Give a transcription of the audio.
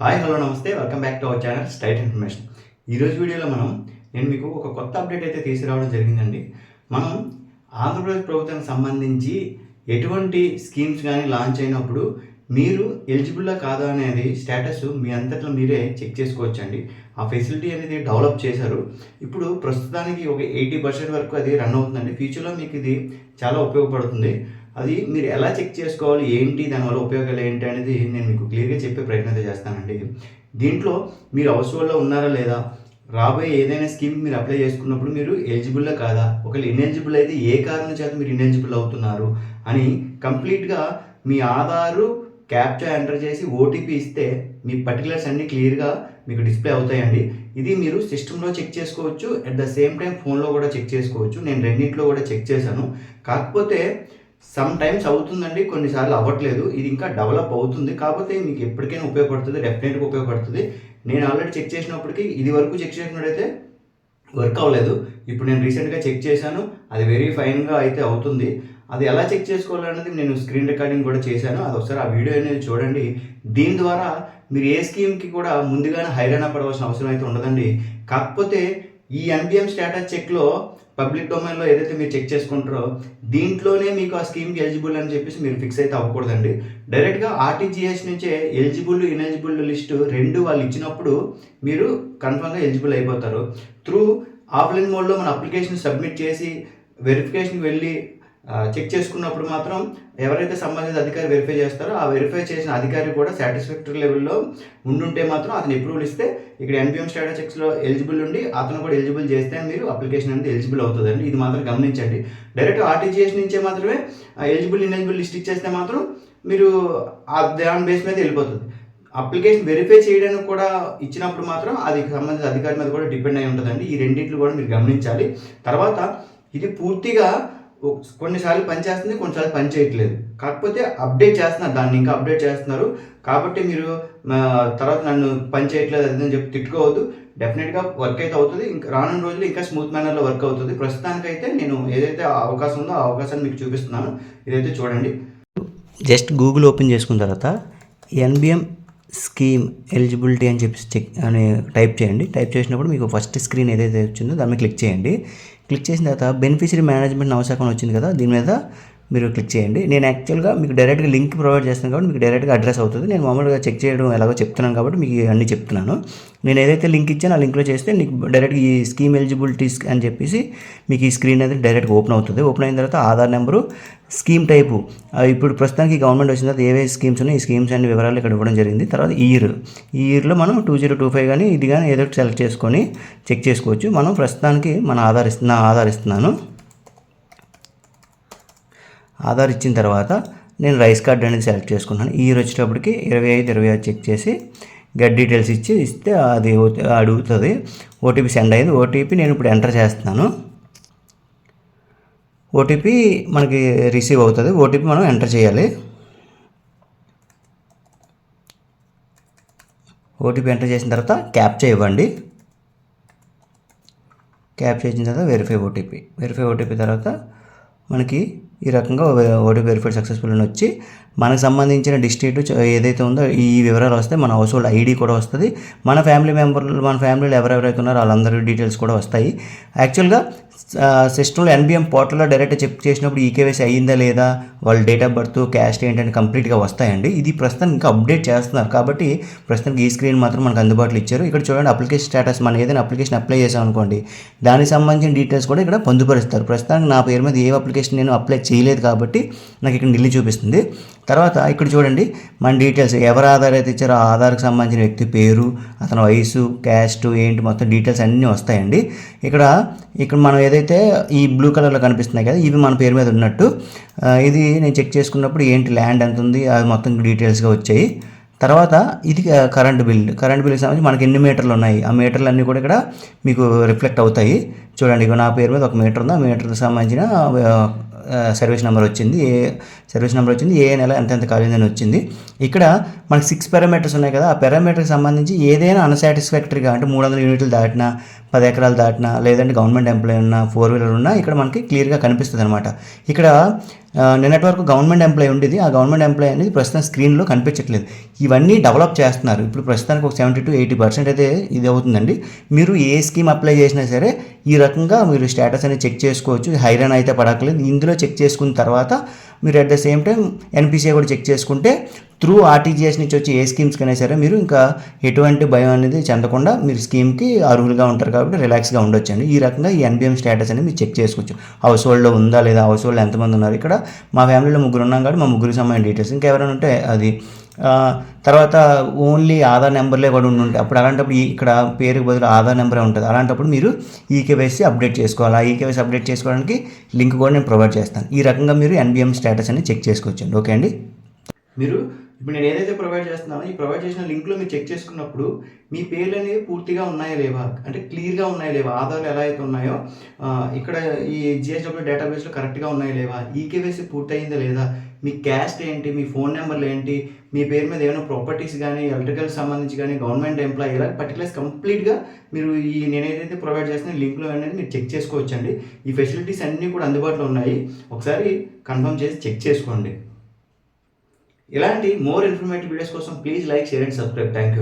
Hi hello namaste. Welcome back to our channel state information ఈరోజు వీడియోలో మనం నేను మీకు ఒక కొత్త అప్డేట్ అయితే తీసుకురావడం జరిగిందండి. మనం ఆంధ్రప్రదేశ్ ప్రభుత్వానికి సంబంధించి ఎటువంటి స్కీమ్స్ కానీ లాంచ్ అయినప్పుడు మీరు ఎలిజిబుల్లా కాదా అనేది స్టేటస్ మీ అంతట్లో మీరే చెక్ చేసుకోవచ్చండి. ఆ ఫెసిలిటీ అనేది డెవలప్ చేశారు. ఇప్పుడు ప్రస్తుతానికి ఒక ఎయిటీ పర్సెంట్ వరకు అది రన్ అవుతుందండి. ఫ్యూచర్లో మీకు ఇది చాలా ఉపయోగపడుతుంది. అది మీరు ఎలా చెక్ చేసుకోవాలి? ఏంటి? దానివల్ల ఉపయోగాలు ఏంటి? అనేది నేను మీకు క్లియర్గా చెప్పే ప్రయత్నం అయితే చేస్తానండి. దీంట్లో మీరు హౌస్ హోల్డ్లో ఉన్నారా లేదా? రాబోయే ఏదైనా స్కీమ్ మీరు అప్లై చేసుకున్నప్పుడు మీరు ఎలిజిబుల్లా కాదా? ఒకవేళ ఇన్ఎలిజిబుల్ అయితే ఏ కారణం చేత మీరు ఇన్ఎలిజిబుల్ అవుతున్నారు? అని కంప్లీట్గా మీ ఆధారు క్యాప్చా ఎంటర్ చేసి ఓటీపీ ఇస్తే మీ పర్టికులర్స్ అన్ని క్లియర్గా మీకు డిస్ప్లే అవుతాయండి. ఇది మీరు సిస్టంలో చెక్ చేసుకోవచ్చు అట్ ద సేమ్ టైం ఫోన్లో కూడా చెక్ చేసుకోవచ్చు. నేను రెండింటిలో కూడా చెక్ చేశాను. కాకపోతే సమ్ టైమ్స్ అవుతుందండి కొన్నిసార్లు అవ్వట్లేదు. ఇది ఇంకా డెవలప్ అవుతుంది. కాకపోతే మీకు ఎప్పటికైనా ఉపయోగపడుతుంది డెఫినెట్గా ఉపయోగపడుతుంది. నేను ఆల్రెడీ చెక్ చేసినప్పటికీ ఇది వరకు చెక్ చేసినట్టయితే వర్క్ అవ్వలేదు. ఇప్పుడు నేను రీసెంట్గా చెక్ చేశాను. అది వెరీ ఫైన్గా అయితే అవుతుంది. అది ఎలా చెక్ చేసుకోవాలనేది నేను స్క్రీన్ రికార్డింగ్ కూడా చేశాను. అది ఒకసారి ఆ వీడియో అనేది చూడండి. దీని ద్వారా మీరు ఏ స్కీమ్కి కూడా ముందుగానే హైరాణ పడవలసిన అవసరం అయితే ఉండదండి. కాకపోతే ఈ ఎన్బిఎం స్టేటస్ చెక్లో పబ్లిక్ డొమైన్లో ఏదైతే మీరు చెక్ చేసుకుంటారో దీంట్లోనే మీకు ఆ స్కీమ్కి ఎలిజిబుల్ అని చెప్పేసి మీరు ఫిక్స్ అయితే అవ్వకూడదండి. డైరెక్ట్గా ఆర్టీజీఎస్ నుంచే ఎలిజిబుల్ ఇనెలిజిబుల్ లిస్ట్ రెండు వాళ్ళు ఇచ్చినప్పుడు మీరు కన్ఫర్మ్గా ఎలిజిబుల్ అయిపోతారు. త్రూ ఆఫ్లైన్ మోడ్లో మన అప్లికేషన్ సబ్మిట్ చేసి వెరిఫికేషన్కి వెళ్ళి చెక్ చేసుకున్నప్పుడు మాత్రం ఎవరైతే సంబంధిత అధికారి వెరిఫై చేస్తారో ఆ వెరిఫై చేసిన అధికారి కూడా సాటిస్ఫాక్టరీ లెవెల్లో ఉండుంటే మాత్రం అతను అప్రూవల్ ఇస్తే ఇక్కడ ఎన్పిఎం స్టేటస్ చెక్స్లో ఎలిజిబుల్ ఉండి అతను కూడా ఎలిజిబుల్ చేస్తే మీరు అప్లికేషన్ అనేది ఎలిజిబుల్ అవుతుందండి. ఇది మాత్రం గమనించండి. డైరెక్ట్ ఆర్టీజీఎస్ నుంచే మాత్రమే ఎలిజిబుల్ ఇన్ఎలిజిబుల్ లిస్ట్ ఇచ్చేస్తే మాత్రం మీరు ఆ దాని బేస్ మీద వెళ్ళిపోతుంది. అప్లికేషన్ వెరిఫై చేయడానికి కూడా ఇచ్చినప్పుడు మాత్రం అది సంబంధిత అధికారి మీద కూడా డిపెండ్ అయి ఉంటుందండి. ఈ రెండింటిని కూడా మీరు గమనించాలి. తర్వాత ఇది పూర్తిగా కొన్నిసార్లు పనిచేస్తుంది కొన్నిసార్లు పని చేయట్లేదు. కాకపోతే అప్డేట్ చేస్తున్నారు దాన్ని ఇంకా అప్డేట్ చేస్తున్నారు. కాబట్టి మీరు తర్వాత నన్ను పని చేయట్లేదు అని చెప్పి తిట్టుకోవద్దు. డెఫినెట్గా వర్క్ అయితే అవుతుంది. ఇంకా రానున్న రోజులు ఇంకా స్మూత్ మేనర్లో వర్క్ అవుతుంది. ప్రస్తుతానికైతే నేను ఏదైతే అవకాశం ఉందో ఆ అవకాశాన్ని మీకు చూపిస్తున్నాను. ఇదైతే చూడండి. జస్ట్ గూగుల్ ఓపెన్ చేసుకున్న తర్వాత ఎన్బిఎం స్కీమ్ ఎలిజిబిలిటీ అని చెప్పి చెక్ అని టైప్ చేయండి. టైప్ చేసినప్పుడు మీకు ఫస్ట్ స్క్రీన్ ఏదైతే వచ్చిందో దాని మీద క్లిక్ చేయండి. క్లిక్ చేసిన తర్వాత బెనిఫిషరీ మేనేజ్మెంట్ నవశాఖం వచ్చింది కదా దీని మీద మీరు క్లిక్ చేయండి. నేను యాక్చువల్గా మీకు డైరెక్ట్గా లింక్ ప్రొవైడ్ చేస్తాను కాబట్టి మీకు డైరెక్ట్గా అడ్రస్ అవుతుంది. నేను మామూలుగా చెక్ చేయడం ఎలాగో చెప్తున్నాను కాబట్టి మీకు అన్నీ చెప్తున్నాను. నేను ఏదైతే లింక్ ఇచ్చానో ఆ లింక్లో చేస్తే నీకు డైరెక్ట్గా ఈ స్కీమ్ ఎలిజిబిలిటీస్ అని చెప్పేసి మీకు ఈ స్క్రీన్ అనేది డైరెక్ట్గా ఓపెన్ అవుతుంది. ఓపెన్ అయిన తర్వాత ఆధార్ నెంబరు స్కీమ్ టైపు ఇప్పుడు ప్రస్తుతానికి గవర్నమెంట్ వచ్చిన తర్వాత ఏవే స్కీమ్స్ ఉన్నాయి ఈ స్కీమ్స్ అన్ని వివరాలు ఇక్కడ ఇవ్వడం జరిగింది. తర్వాత ఇయర్ ఈ ఇయర్లో మనం టూ జీరో టూ ఫైవ్ కానీ ఇది కానీ ఏదో ఒకటి సెలెక్ట్ చేసుకొని చెక్ చేసుకోవచ్చు. మనం ప్రస్తుతానికి మన ఆధార్ ఇస్తున్నా ఆధార్ ఇస్తున్నాను. ఆధార్ ఇచ్చిన తర్వాత నేను రైస్ కార్డ్ అనేది సెలెక్ట్ చేసుకున్నాను. ఈ ఇయర్ వచ్చేటప్పటికి ఇరవై ఐదు ఇరవై ఐదు చెక్ చేసి గెట్ డీటెయిల్స్ ఇచ్చి ఇస్తే అది అడుగుతుంది. ఓటీపీ సెండ్ అయింది. ఓటీపీ నేను ఇప్పుడు ఎంటర్ చేస్తున్నాను. ఓటీపీ మనకి రిసీవ్ అవుతుంది. ఓటీపీ మనం ఎంటర్ చేయాలి. ఓటీపీ ఎంటర్ చేసిన తర్వాత క్యాప్చా ఇవ్వండి. క్యాప్చా ఇచ్చిన తర్వాత వెరిఫై ఓటీపీ. వెరిఫై ఓటీపీ తర్వాత మనకి ఈ రకంగా ఓటీపీ వెరిఫైడ్ సక్సెస్ఫుల్ అని వచ్చి మనకు సంబంధించిన డిస్ట్రిక్ట్ ఏదైతే ఉందో ఈ వివరాలు వస్తే మన హౌస్ హోల్డ్ ఐడి కూడా వస్తుంది. మన ఫ్యామిలీ మెంబర్లు మన ఫ్యామిలీలో ఎవరెవరైతే ఉన్నారో వాళ్ళందరి డీటెయిల్స్ కూడా వస్తాయి. యాక్చువల్గా సిస్టంలో ఎన్బిఎం పోర్టల్లో డైరెక్ట్ చెక్ చేసినప్పుడు ఈకేవైసీ అయ్యిందా లేదా వాళ్ళ డేట్ ఆఫ్ బర్త్ క్యాస్ట్ ఏంటని కంప్లీట్గా వస్తాయండి. ఇది ప్రస్తుతం ఇంకా అప్డేట్ చేస్తున్నారు. కాబట్టి ప్రస్తుతానికి ఈ స్క్రీన్ మాత్రం మనకు అందుబాటులో ఇచ్చారు. ఇక్కడ చూడండి అప్లికేషన్ స్టేటస్ మనం ఏదైనా అప్లికేషన్ అప్లై చేసాం అనుకోండి దానికి సంబంధించిన డీటెయిల్స్ కూడా ఇక్కడ పొందుపరుస్తారు. ప్రస్తుతానికి నా పేరు మీద ఏ అప్లికేషన్ నేను అప్లై చేయలేదు కాబట్టి నాకు ఇక్కడ ఢిల్లీ చూపిస్తుంది. తర్వాత ఇక్కడ చూడండి మన డీటెయిల్స్ ఎవరు ఆధార్ అయితే ఇచ్చారో ఆధార్కి సంబంధించిన వ్యక్తి పేరు అతని వయసు క్యాస్ట్ ఏంటి మొత్తం డీటెయిల్స్ అన్నీ వస్తాయండి. ఇక్కడ ఇక్కడ మనం ఏదైతే ఈ బ్లూ కలర్లో కనిపిస్తున్నాయి కదా ఇవి మన పేరు మీద ఉన్నట్టు ఇది నేను చెక్ చేసుకున్నప్పుడు ఏంటి ల్యాండ్ ఎంత ఉంది అది మొత్తం డీటెయిల్స్గా వచ్చాయి. తర్వాత ఇది కరెంట్ బిల్ కరెంట్ బిల్కి సంబంధించి మనకి ఎన్ని మీటర్లు ఉన్నాయి? ఆ మీటర్లు అన్నీ కూడా ఇక్కడ మీకు రిఫ్లెక్ట్ అవుతాయి. చూడండి ఇక నా పేరు మీద ఒక మీటర్ ఉంది. ఆ మీటర్కి సంబంధించిన సర్వీస్ నెంబర్ వచ్చింది. ఏ సర్వీస్ నెంబర్ వచ్చింది. ఏ నెల ఎంతెంత ఎంత అని వచ్చింది. ఇక్కడ మనకి సిక్స్ పారామీటర్స్ ఉన్నాయి కదా. ఆ పారామీటర్కి సంబంధించి ఏదైనా అన్సాటిస్ఫాక్టరీగా అంటే మూడు వందల యూనిట్లు దాటినా పది ఎకరాలు దాటినా లేదంటే గవర్నమెంట్ ఎంప్లాయీ ఉన్నా ఫోర్ వీలర్ ఉన్నా ఇక్కడ మనకి క్లియర్గా కనిపిస్తుంది అనమాట ఇక్కడ నిన్నటి వరకు గవర్నమెంట్ ఎంప్లాయీ ఉండేది. ఆ గవర్నమెంట్ ఎంప్లాయీ అనేది ప్రస్తుతం స్క్రీన్లో కనిపించట్లేదు. ఇవన్నీ డెవలప్ చేస్తున్నారు. ఇప్పుడు ప్రస్తుతానికి ఒక సెవెంటీ టు ఎయిటీ పర్సెంట్ అయితే ఇది అవుతుందండి. మీరు ఏ స్కీమ్ అప్లై చేసినా సరే ఈ రకంగా మీరు స్టేటస్ అనేది చెక్ చేసుకోవచ్చు. హైరాన్ అయితే పడకలేదు ఇందులో చెక్ చేసుకున్న తర్వాత మీరు at the same time NPCI కూడా చెక్ చేసుకుంటే త్రూ ఆర్టీజీఎస్ నుంచి వచ్చి ఏ స్కీమ్స్కి అయినా సరే మీరు ఇంకా ఎటువంటి భయం అనేది చెందకుండా మీరు స్కీమ్కి అర్హులుగా ఉంటారు కాబట్టి రిలాక్స్గా ఉండొచ్చు అండి ఈ రకంగా ఈ ఎన్బిఎం స్టేటస్ అనేది మీరు చెక్ చేసుకోవచ్చు. హౌస్ హోల్డ్లో ఉందా లేదా హౌస్ హోల్డ్ ఎంతమంది ఉన్నారు? ఇక్కడ మా ఫ్యామిలీలో ముగ్గురు ఉన్నాం కాబట్టి మా ముగ్గురికి సంబంధించిన డీటెయిల్స్. ఇంకెవరైనా ఉంటే అది తర్వాత ఓన్లీ ఆధార్ నెంబర్లే కూడా ఉండి ఉంటాయి అప్పుడు అలాంటప్పుడు ఇక్కడ పేరుకి బదులు ఆధార్ నెంబరే ఉంటుంది. అలాంటప్పుడు మీరు ఈకేవైసీ అప్డేట్ చేసుకోవాలి. ఆ ఈకేవైసీ అప్డేట్ చేసుకోవడానికి లింక్ కూడా నేను ప్రొవైడ్ చేస్తాను. ఈ రకంగా మీరు ఎన్బిఎం స్టేటస్ అనేది చెక్ చేసుకోవచ్చండి. ఓకే అండి? మీరు ఇప్పుడు నేను ఏదైతే ప్రొవైడ్ చేస్తున్నానో ఈ ప్రొవైడ్ చేసిన లింక్లో మీరు చెక్ చేసుకున్నప్పుడు మీ పేర్లు అనేవి పూర్తిగా ఉన్నాయా లేవా? అంటే క్లియర్గా ఉన్నాయా లేవా? ఆధార్లు ఎలా అయితే ఉన్నాయో ఇక్కడ ఈ జిఎస్డబ్ల్యూ డేటాబేస్లో కరెక్ట్గా ఉన్నాయా లేవా? ఈకేవైసీ పూర్తయిందా లేదా? మీ క్యాస్ట్ ఏంటి? మీ ఫోన్ నెంబర్లు ఏంటి? మీ పేరు మీద ఏమైనా ప్రాపర్టీస్ కానీ ఎలక్ట్రికల్ సంబంధించి కానీ గవర్నమెంట్ ఎంప్లాయీ ఇలా పర్టికులర్స్ కంప్లీట్గా మీరు ఈ నేను ఏదైతే ప్రొవైడ్ చేస్తున్న లింక్లో అనేది మీరు చెక్ చేసుకోవచ్చండి. ఈ ఫెసిలిటీస్ అన్నీ కూడా అందుబాటులో ఉన్నాయి. ఒకసారి కన్ఫర్మ్ చేసి చెక్ చేసుకోండి. ఇలాంటి మోర్ ఇన్ఫర్మేటివ్ వీడియోస్ కోసం please like share and subscribe thank you